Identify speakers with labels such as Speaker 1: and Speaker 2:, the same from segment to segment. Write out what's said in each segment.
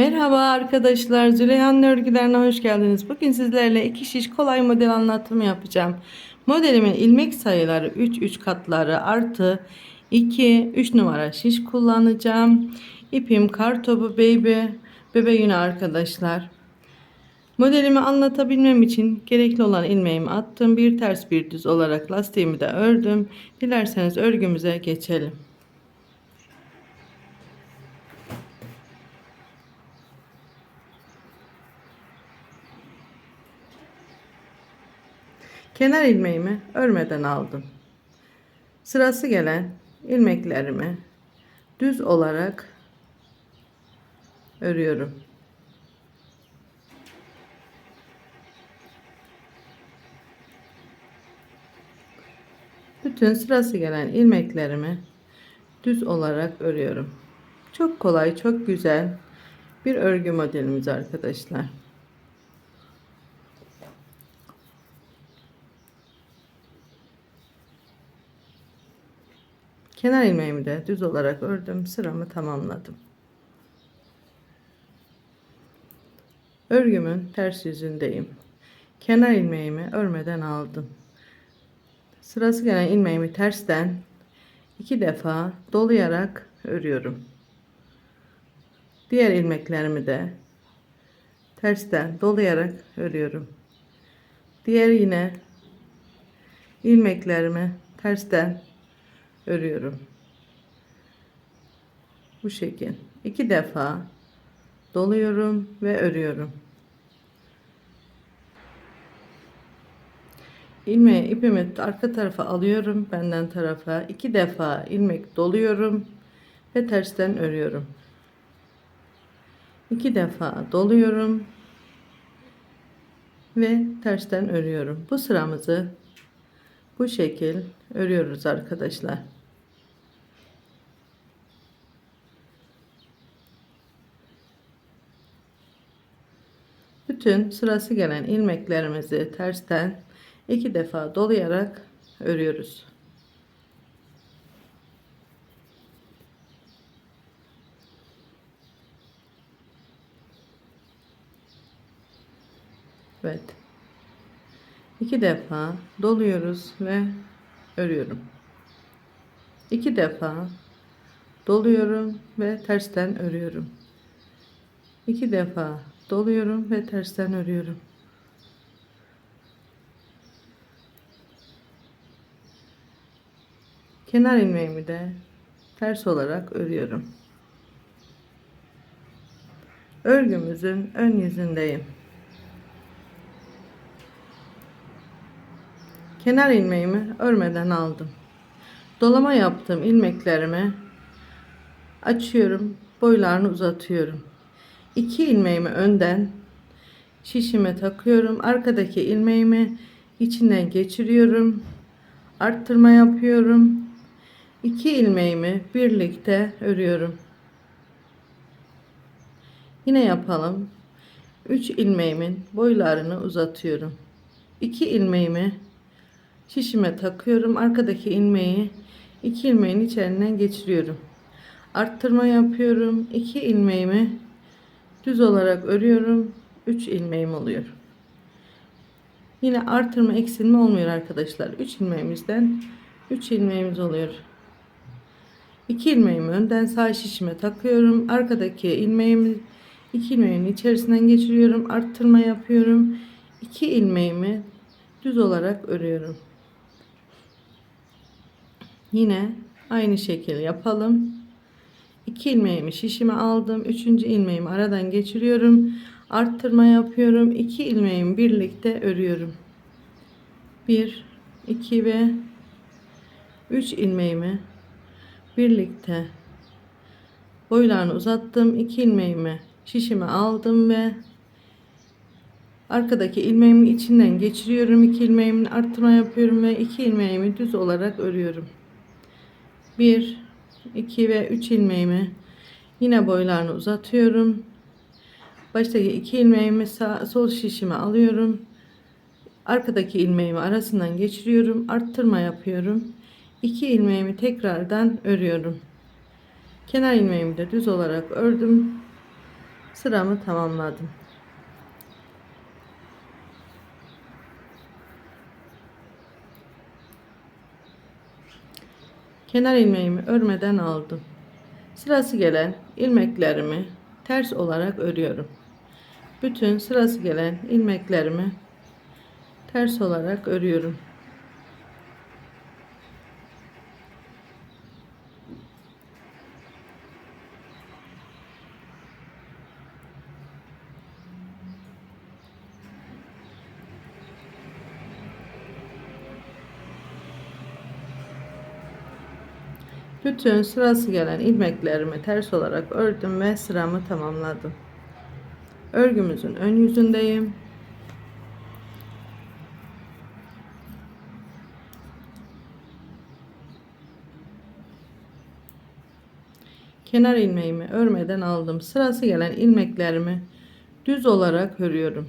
Speaker 1: Merhaba arkadaşlar, Züleyha'nın örgülerine hoş geldiniz. Bugün sizlerle iki şiş kolay model anlatımı yapacağım. Modelimin ilmek sayıları 3, 3 katları artı 2, 3 numara şiş kullanacağım. İpim kartopu baby, bebe yünü arkadaşlar. Modelimi anlatabilmem için gerekli olan ilmeğimi attım. Bir ters bir düz olarak lastiğimi de ördüm. Dilerseniz örgümüze geçelim. Kenar ilmeğimi örmeden aldım. Sırası gelen ilmeklerimi düz olarak örüyorum. Bütün sırası gelen ilmeklerimi düz olarak örüyorum. Çok kolay, çok güzel bir örgü modelimiz arkadaşlar. Kenar ilmeğimi de düz olarak ördüm. Sıramı tamamladım. Örgümün ters yüzündeyim. Kenar ilmeğimi örmeden aldım. Sırası gelen ilmeğimi tersten iki defa dolayarak örüyorum. Diğer ilmeklerimi de tersten dolayarak örüyorum. Diğer yine ilmeklerimi tersten örüyorum. Bu şekil. iki defa doluyorum ve örüyorum. ilmeği ipimi arka tarafa alıyorum benden tarafa iki defa ilmek doluyorum ve tersten örüyorum iki defa doluyorum ve tersten örüyorum bu sıramızı bu şekil örüyoruz arkadaşlar bütün sırası gelen ilmeklerimizi tersten iki defa dolayarak örüyoruz. Evet. İki defa doluyoruz ve örüyorum. İki defa doluyorum ve tersten örüyorum. İki defa doluyorum ve tersten örüyorum. Kenar ilmeğimi de ters olarak örüyorum. Örgümüzün ön yüzündeyim. Kenar ilmeğimi örmeden aldım. Dolama yaptığım ilmeklerimi açıyorum, boylarını uzatıyorum. İki ilmeğimi önden şişime takıyorum. Arkadaki ilmeğimi içinden geçiriyorum. Arttırma yapıyorum. 2 ilmeğimi birlikte örüyorum. Yine yapalım. 3 ilmeğimin boylarını uzatıyorum. 2 ilmeğimi şişime takıyorum. Arkadaki ilmeği 2 ilmeğin içerisinden geçiriyorum. Arttırma yapıyorum. 2 ilmeğimi düz olarak örüyorum. 3 ilmeğim oluyor. Yine artırma eksilme olmuyor arkadaşlar. 3 ilmeğimizden 3 ilmeğimiz oluyor. 2 ilmeğimi önden sağ şişime takıyorum. Arkadaki ilmeğimi 2 ilmeğin içerisinden geçiriyorum. Arttırma yapıyorum. 2 ilmeğimi düz olarak örüyorum. Yine aynı şekilde yapalım. 2 ilmeğimi şişime aldım. 3. ilmeğimi aradan geçiriyorum. Arttırma yapıyorum. 2 ilmeğimi birlikte örüyorum. 1 2 ve 3 ilmeğimi birlikte boylarını uzattım. 2 ilmeğimi şişime aldım ve arkadaki ilmeğimin içinden geçiriyorum. 2 ilmeğimin arttırma yapıyorum ve 2 ilmeğimi düz olarak örüyorum. 1 2 ve 3 ilmeğimi yine boylarını uzatıyorum. Baştaki 2 ilmeğimi sağ, sol şişime alıyorum. Arkadaki ilmeğimi arasından geçiriyorum. Arttırma yapıyorum. 2 ilmeğimi tekrardan örüyorum. Kenar ilmeğimi de düz olarak ördüm. sıramı tamamladım. Kenar ilmeğimi örmeden aldım. Sırası gelen ilmeklerimi ters olarak örüyorum. Bütün sırası gelen ilmeklerimi ters olarak örüyorum. Bütün sırası gelen ilmeklerimi ters olarak ördüm ve sıramı tamamladım. Örgümüzün ön yüzündeyim. Kenar ilmeğimi örmeden aldım. Sırası gelen ilmeklerimi düz olarak örüyorum.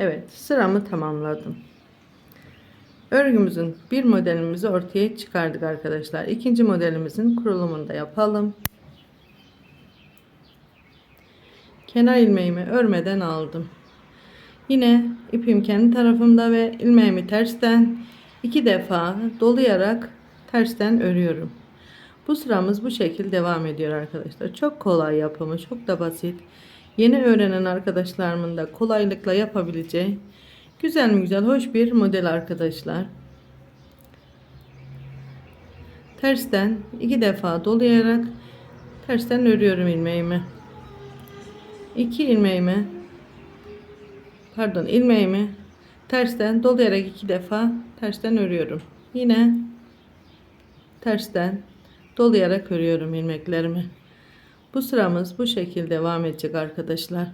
Speaker 1: Evet sıramı tamamladım. Örgümüzün bir modelimizi ortaya çıkardık arkadaşlar. İkinci modelimizin kurulumunu da yapalım. Kenar ilmeğimi örmeden aldım. Yine ipim kendi tarafımda ve ilmeğimi tersten iki defa dolayarak tersten örüyorum. Bu sıramız bu şekilde devam ediyor arkadaşlar. Çok kolay yapımı, çok da basit. Yeni öğrenen arkadaşlarımın da kolaylıkla yapabileceği güzel güzel, hoş bir model arkadaşlar. Tersten iki defa dolayarak tersten örüyorum ilmeğimi. İki ilmeğimi pardon ilmeğimi tersten dolayarak iki defa tersten örüyorum. Yine tersten dolayarak örüyorum ilmeklerimi. Bu sıramız bu şekilde devam edecek arkadaşlar.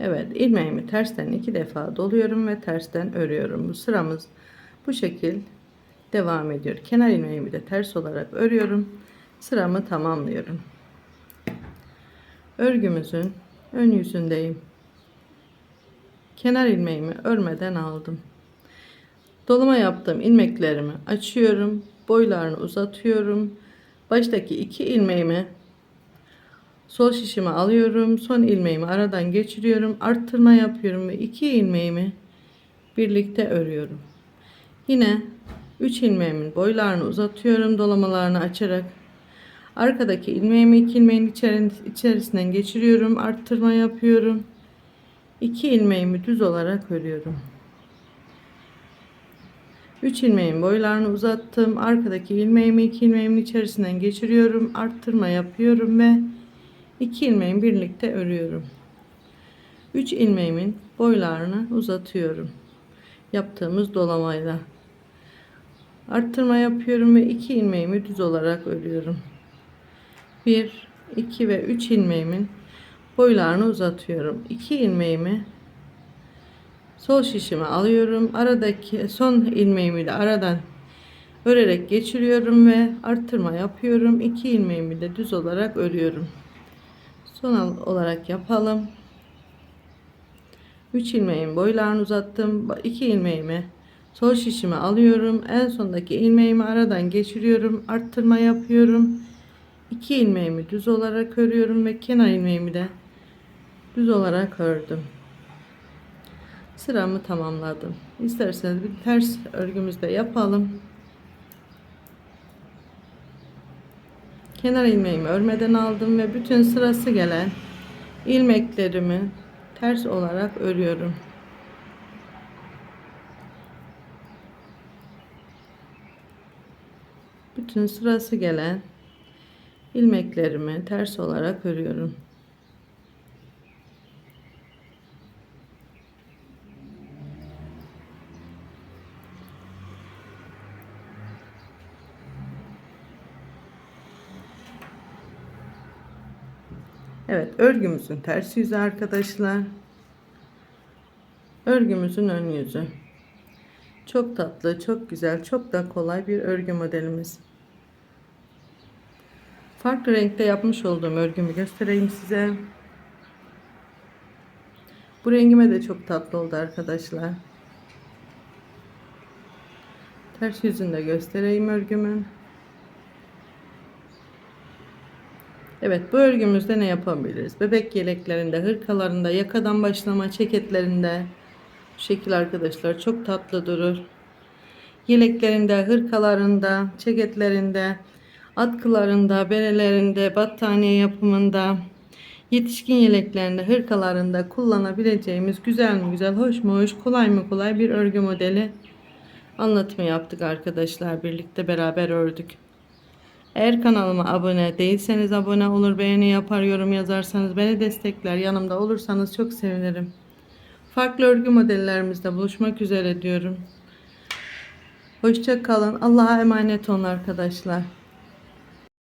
Speaker 1: Evet ilmeğimi tersten iki defa doluyorum ve tersten örüyorum. Bu sıramız bu şekil devam ediyor. Kenar ilmeğimi de ters olarak örüyorum. Sıramı tamamlıyorum. Örgümüzün ön yüzündeyim. Kenar ilmeğimi örmeden aldım. Dolama yaptığım ilmeklerimi açıyorum. Boylarını uzatıyorum. Baştaki iki ilmeğimi Sol şişimi alıyorum. Son ilmeğimi aradan geçiriyorum. Arttırma yapıyorum ve iki ilmeğimi birlikte örüyorum. Yine 3 ilmeğimin boylarını uzatıyorum. Dolamalarını açarak arkadaki ilmeğimi iki ilmeğin içerisinden geçiriyorum. Arttırma yapıyorum. 2 ilmeğimi düz olarak örüyorum. 3 ilmeğin boylarını uzattım. Arkadaki ilmeğimi iki ilmeğimin içerisinden geçiriyorum. Arttırma yapıyorum ve 2 ilmeğimi birlikte örüyorum. 3 ilmeğimin boylarını uzatıyorum. Yaptığımız dolamayla. Arttırma yapıyorum ve 2 ilmeğimi düz olarak örüyorum. 1 2 ve 3 ilmeğimin boylarını uzatıyorum. 2 ilmeğimi sol şişime alıyorum. Aradaki son ilmeğimi de aradan örerek geçiriyorum ve arttırma yapıyorum. 2 ilmeğimi de düz olarak örüyorum son olarak yapalım. 3 ilmeğin boylarını uzattım. 2 ilmeğimi sol şişime alıyorum. En sondaki ilmeğimi aradan geçiriyorum. Arttırma yapıyorum. 2 ilmeğimi düz olarak örüyorum ve kenar ilmeğimi de düz olarak ördüm. Sıramı tamamladım. İsterseniz bir ters örgümüzde yapalım kenar ilmeğimi örmeden aldım ve bütün sırası gelen ilmeklerimi ters olarak örüyorum. Bütün sırası gelen ilmeklerimi ters olarak örüyorum. Evet, örgümüzün ters yüzü arkadaşlar. Örgümüzün ön yüzü. Çok tatlı, çok güzel, çok da kolay bir örgü modelimiz. Farklı renkte yapmış olduğum örgümü göstereyim size. Bu rengime de çok tatlı oldu arkadaşlar. Ters yüzünü de göstereyim örgümün. Evet bu örgümüzde ne yapabiliriz? Bebek yeleklerinde, hırkalarında, yakadan başlama ceketlerinde bu şekil arkadaşlar çok tatlı durur. Yeleklerinde, hırkalarında, ceketlerinde, atkılarında, berelerinde, battaniye yapımında, yetişkin yeleklerinde, hırkalarında kullanabileceğimiz güzel mi güzel, hoş mu hoş, kolay mı kolay bir örgü modeli anlatımı yaptık arkadaşlar. Birlikte beraber ördük. Eğer kanalıma abone değilseniz abone olur, beğeni yapar, yorum yazarsanız beni destekler, yanımda olursanız çok sevinirim. Farklı örgü modellerimizde buluşmak üzere diyorum. Hoşça kalın. Allah'a emanet olun arkadaşlar.